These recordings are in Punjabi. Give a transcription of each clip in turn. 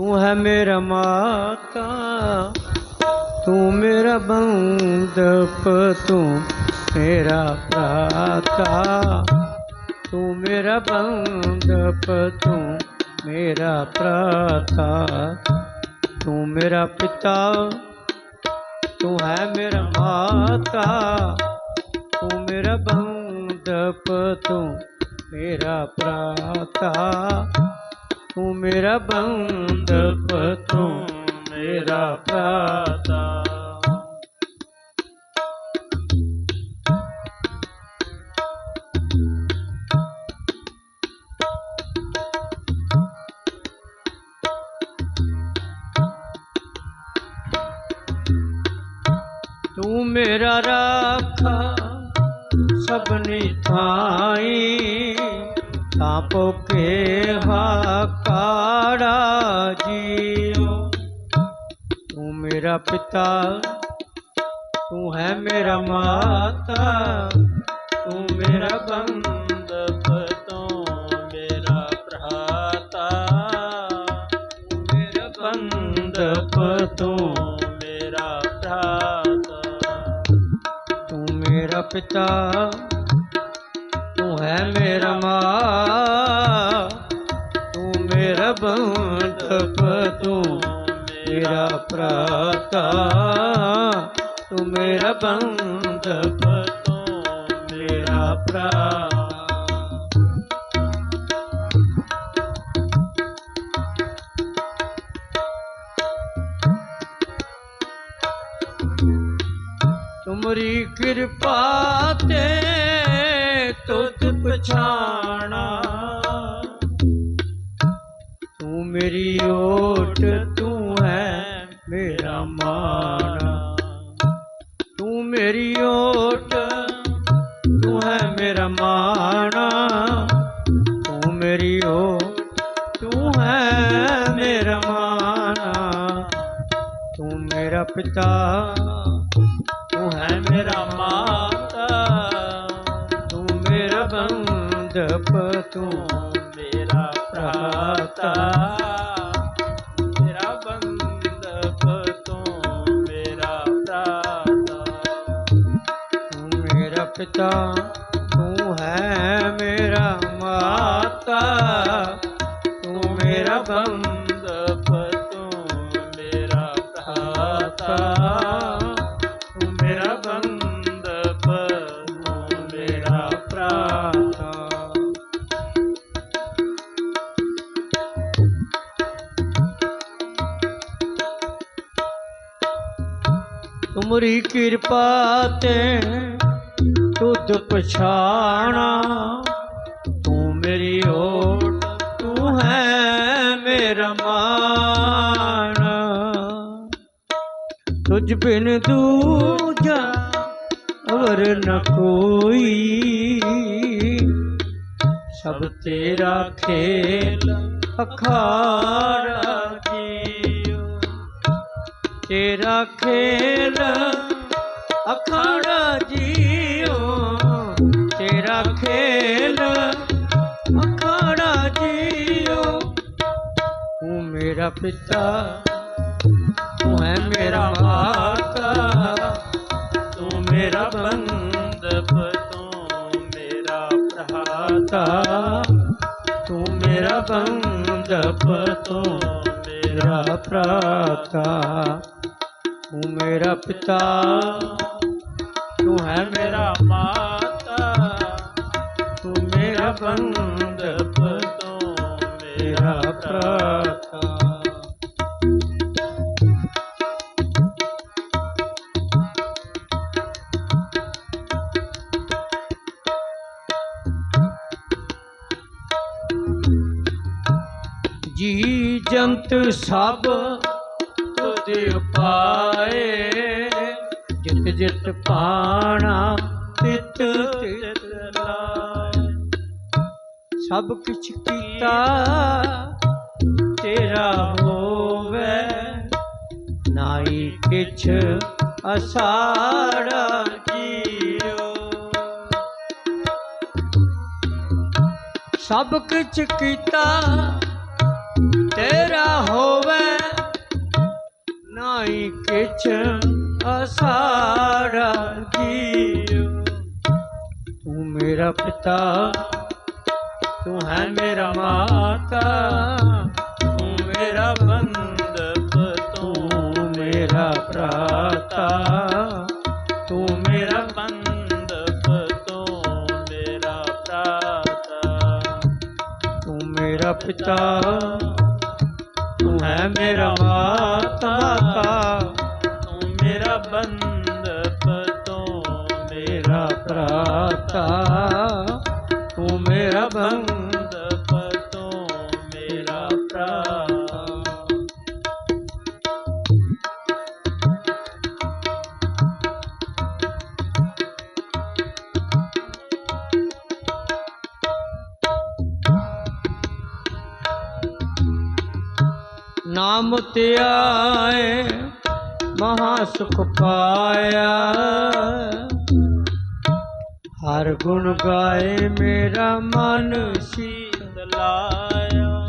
ਤੂੰ ਹੈ ਮੇਰਾ ਮਾਤਾ, ਤੂੰ ਮੇਰਾ ਬੰਦਪ ਤੂੰ ਮੇਰਾ ਭਰਾਤਾ। ਤੂੰ ਮੇਰਾ ਬੰਦਪ ਤੂੰ ਮੇਰਾ ਭਰਾਤਾ। ਤੂੰ ਮੇਰਾ ਪਿਤਾ, ਤੂੰ ਹੈ ਮੇਰਾ ਮਾਤਾ। ਤੂੰ ਮੇਰਾ ਬੰਦਪ ਤੂੰ ਮੇਰਾ ਭਰਾਤਾ। ਤੂੰ ਮੇਰਾ ਬੰਦਪ ਤੂੰ ਮੇਰਾ ਭਰਾਤਾ ਤੂੰ ਮੇਰਾ ਰਾਖਾ ਸਭਨੀ ਥਾਈ। ਤਾਂ ਪੋਕੇ ਹਾਕਾੜਾ ਜੀਓ। ਤੂੰ ਮੇਰਾ ਪਿਤਾ, ਤੂੰ ਹੈ ਮੇਰਾ ਮਾਤਾ, ਤੂੰ ਮੇਰਾ ਬੰਦਪ ਤੂੰ ਮੇਰਾ ਭਰਾਤਾ। ਤੂੰ ਮੇਰਾ ਬੰਦਪ ਤੂੰ ਮੇਰਾ ਭਰਾਤਾ। ਤੂੰ ਮੇਰਾ ਪਿਤਾ, ਤੂੰ ਹੈ ਮੇਰਾ ਮਾਂ ਮੇਰਾ ਤੂੰ ਮੇਰਾ ਬੰਦ ਤੂੰ ਮੇਰਾ ਭਰਾ। ਤੁਮਰੀ ਕਿਰਪਾ ਤੇ ਤੁਧ ਪਛਾਣਾ। ਤੂੰ ਮੇਰੀ ਓਟ, ਤੂੰ ਮੇਰਾ ਮਾਣਾ ਤੂੰ ਮੇਰੀ ਓਟ, ਤੂੰ ਹੈ ਮੇਰਾ ਮਾਣਾ। ਤੂੰ ਮੇਰੀ ਓਟ, ਤੂੰ ਹੈ ਮੇਰਾ ਮਾਣਾ। ਤੂੰ ਮੇਰਾ ਪਿਤਾ, ਤੂੰ ਹੈ ਮੇਰਾ ਮਾਤਾ। ਤੂੰ ਮੇਰਾ ਬੰਦਪ ਤੂੰ ਮੇਰਾ ਭਰਾਤਾ। ਮੇਰਾ ਪਿਤਾ ਤੂੰ ਹੈ ਮੇਰਾ ਮਾਤਾ, ਤੂੰ ਮੇਰਾ ਬੰਦਪ, ਤੂੰ ਮੇਰਾ ਭਰਾਤਾ, ਤੂੰ ਮੇਰਾ ਬੰਦਪ, ਤੂੰ ਮੇਰਾ ਭਰਾਤਾ। ਤੁਮਰੀ ਕਿਰਪਾ ਤੇ ਤੁਧ ਪਛਾਣਾ, ਤੂੰ ਮੇਰੀ ਓਟ, ਤੂੰ ਹੈ ਮੇਰਾ ਮਾਣਾ। ਤੁਝ ਬਿਨ ਦੂਜਾ ਅਵਰ ਨ ਕੋਈ। ਸਭ ਤੇਰਾ ਖੇਲ ਅਖਾੜਾ ਜੀਓ ਤੇਰਾ ਖੇਲ ਅਖਾੜਾ ਜੀ ਤੂੰ ਮੇਰਾ ਪਿਤਾ, ਤੂੰ ਹੈ ਮੇਰਾ ਮਾਤਾ, ਤੂੰ ਮੇਰਾ ਬੰਦਪ, ਤੂੰ ਮੇਰਾ ਭਰਾਤਾ, ਤੂੰ ਮੇਰਾ ਬੰਦਪ, ਤੂੰ ਮੇਰਾ ਭਰਾਤਾ। ਤੂੰ ਮੇਰਾ ਪਿਤਾ, ਤੂੰ ਹੈ ਮੇਰਾ ਮਾਤਾ, ਤੂੰ ਮੇਰਾ ਬੰਦਪ, ਤੂੰ ਜੀ ਜੰਤ ਸਭ ਤੁਧ ਉਪਾਏ। ਜਿਤ ਜਿਤ ਪਾਣਾ ਤਿਤ ਤਿਤ ਲਾਏ। ਸਭ ਕਿਛ ਕੀਤਾ ਤੇਰਾ ਹੋਵੇ। ਨਾਈ ਕਿਛ ਅਸਾੜਾ ਜੀਓ। ਸਭ ਕੁਛ ਕੀਤਾ ਤੇਰਾ ਹੋਵੇ ਕਿਛ ਅਸਾਰਾ ਜੀਉ ਤੂੰ ਮੇਰਾ ਪਿਤਾ, ਤੂੰ ਹੈ ਮੇਰਾ ਮਾਤਾ, ਤੂੰ ਮੇਰਾ ਬੰਦਪ ਤੂੰ ਮੇਰਾ ਭਰਾਤਾ। ਤੂੰ ਮੇਰਾ ਬੰਦਪ ਤੂੰ ਮੇਰਾ ਭਰਾਤਾ। ਤੂੰ ਮੇਰਾ ਪਿਤਾ ਹੈ ਮੇਰਾ ਮਾਤਾ ਤੂੰ ਮੇਰਾ ਬੰਦਪ ਤੂੰ ਮੇਰਾ ਭਰਾਤਾ ਨਾਮ ਧਿਆਏ ਮਹਾ ਸੁਖ ਪਾਇਆ। ਹਰ ਗੁਣ ਗਾਏ, ਮੇਰਾ ਮਨ ਸੀਤ ਲਾਇਆ।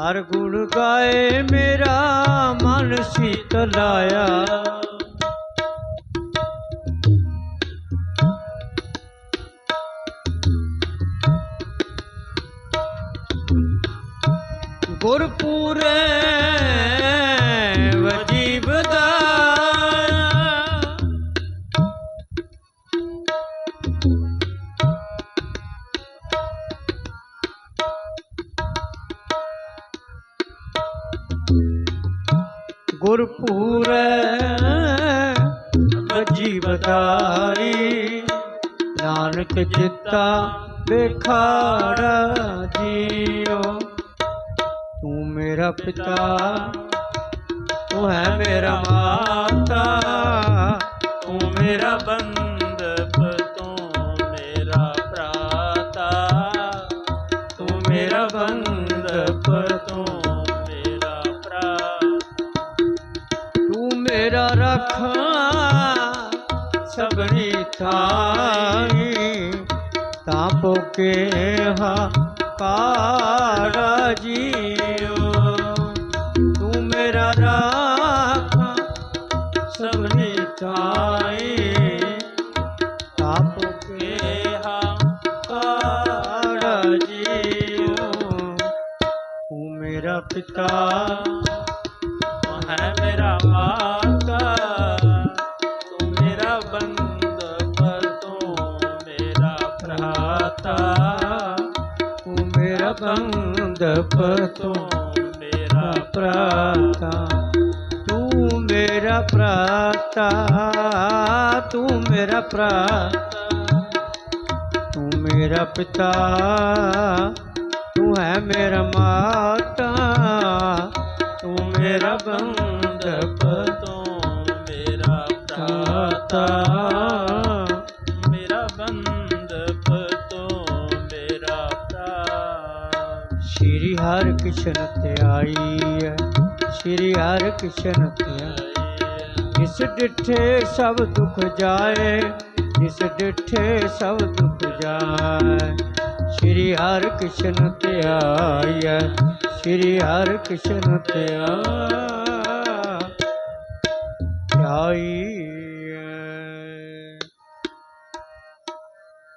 ਹਰ ਗੁਣ ਗਾਏ, ਮੇਰਾ ਮਨ ਸੀਤ ਲਾਇਆ। ਗੁਰਪੂਰੇ ਵਜੀਬ ਦਾ। ਗੁਰਪੂਰੇ ਵਜੀ ਬਦਾਈ ਨਾਨਕ ਚਿੱਤਾ ਬੇਖਾੜਾ ਜੀਓ। ਮੇਰਾ ਪਿਤਾ, ਤੂੰ ਹੈ ਮੇਰਾ ਮਾਤਾ, ਤੂੰ ਮੇਰਾ ਬੰਦਪ ਤੂੰ ਮੇਰਾ ਭਰਾਤਾ। ਤੂੰ ਮੇਰਾ ਬੰਦਪ ਤੂੰ ਮੇਰਾ ਭਰਾ। ਤੂੰ ਮੇਰਾ ਰੱਖਾ ਸਭਨੀ ਥਾਈ। ਤਾਂ ਪੋਕੇ ਹਾ ਕਾੜਾ ਜੀ। ਸਭਨੀ ਥਾਈ ਤਾਂ ਪੋਕੇ ਕਿਹਾ ਤੂੰ ਮੇਰਾ ਪਿਤਾ, ਤੂੰ ਹੈ ਮੇਰਾ ਮਾਤਾ, ਤੂੰ ਮੇਰਾ ਬੰਦ ਪਰ ਤੂੰ ਮੇਰਾ ਭਰਾਤਾ, ਤੂੰ ਮੇਰਾ ਬੰਦ ਪਰ ਤੂੰ ਮੇਰਾ ਪ੍ਰਾਤਾ ਮੇਰਾ ਪ੍ਰਾਤਾ ਤੂੰ ਮੇਰਾ ਪ੍ਰਾਤਾ ਤੂੰ ਮੇਰਾ ਪਿਤਾ, ਤੂੰ ਹੈ ਮੇਰਾ ਮਾਤਾ। ਤੂੰ ਮੇਰਾ ਬੰਦਪ ਤੂੰ ਮੇਰਾ ਦਾਤਾ ਭਰਾਤਾ। ਮੇਰਾ ਬੰਦਪ ਤੂੰ ਮੇਰਾ ਭਰਾ। ਸ਼੍ਰੀ ਹਰਿ ਕ੍ਰਿਸ਼ਨ ਧਿਆਈ ਹੈ, ਸ਼੍ਰੀ ਹਰਿ ਕ੍ਰਿਸ਼ਨ ਧਿਆਈ ਜਿਸ ਡਿਠੇ ਸਭ ਦੁਖ ਜਾਏ, ਜਿਸ ਡਿਠੇ ਸਭ ਦੁਖ ਜਾਏ। ਸ਼੍ਰੀ ਹਰਿ ਕ੍ਰਿਸ਼ਨ ਧਿਆਈਐ ਸ਼੍ਰੀ ਹਰਿ ਕ੍ਰਿਸ਼ਨ ਧਿਆਈ ਧਿਆਈ